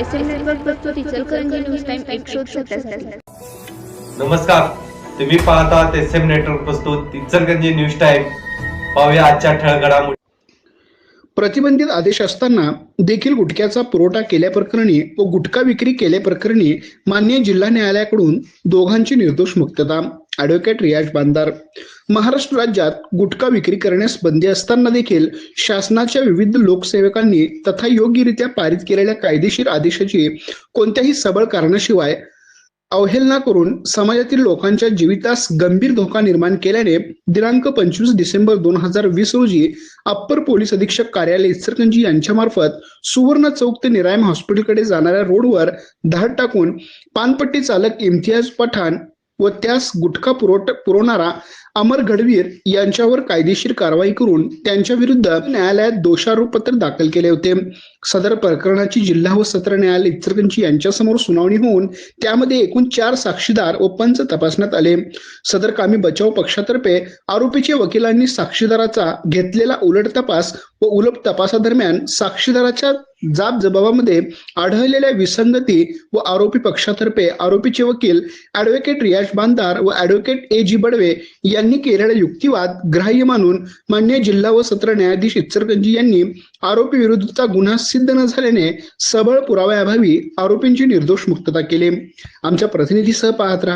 S M network प्रस्तुत Ichalkaranji news time एक शोध सत्याहत्तर नमस्कार. तुम्ही पाहतात एस एम नेटवर्क प्रस्तुत इचलगंजी न्यूज टाईम पाहूया आजच्या ठळक घडामोडी. प्रतिबंधित आदेश असताना देखील गुटख्याचा पुरवठा केल्याप्रकरणी व गुटखा विक्री केल्याप्रकरणी मान्य जिल्हा न्यायालयाकडून दोघांची निर्दोष मुक्तता. ॲडव्होकेट रियाज बांदार. महाराष्ट्र राज्यात गुटखा विक्री करण्यास बंदी असताना देखील शासनाच्या विविध लोकसेवकांनी तथा योग्यरित्या पारित केलेल्या कायदेशीर आदेशाची कोणत्याही सबळ कारणाशिवाय अवहेलना करून समाजातील लोकांच्या जीवितास गंभीर धोका निर्माण केल्याने दिनांक पंचवीस डिसेंबर दोन हजार वीस रोजी अप्पर पोलीस अधीक्षक कार्यालय इचलकरंजी यांच्यामार्फत सुवर्ण चौक ते निरायम हॉस्पिटलकडे जाणाऱ्या रोडवर धाड टाकून पानपट्टी चालक इम्तियाज पठाण व त्यास गुटखा पुरवठ पुरवणारा अमर गडवीर यांच्यावर कायदेशीर कारवाई करून त्यांच्या विरुद्ध न्यायालयात दोषारोपपत्र दाखल केले होते. सदर प्रकरणाची जिल्हा व सत्र न्यायालय इचलकरंजी यांच्यासमोर सुनावणी होऊन त्यामध्ये एकूण चार साक्षीदार व पंच तपासण्यात आले. सदर कामी बचाव पक्षातर्फे आरोपीच्या वकिलांनी साक्षीदाराचा घेतलेला उलट तपास व उलट तपासादरम्यान साक्षीदाराच्या जाब जबाबामध्ये आढळलेल्या विसंगती व आरोपी पक्षातर्फे आरोपीचे वकील ॲडव्होकेट रियाज बांदार व ॲडव्होकेट ए जी बडवे यांनी केलेला युक्तिवाद ग्राह्य मानून मान्य जिल्हा व सत्र न्यायाधीश इचरगंजी यांनी आरोपी विरुद्धचा गुन्हा सिद्ध न झाल्याने सबळ पुराव्याअभावी आरोपींची निर्दोष मुक्तता केली. आमच्या प्रतिनिधीसह पाहत राहा.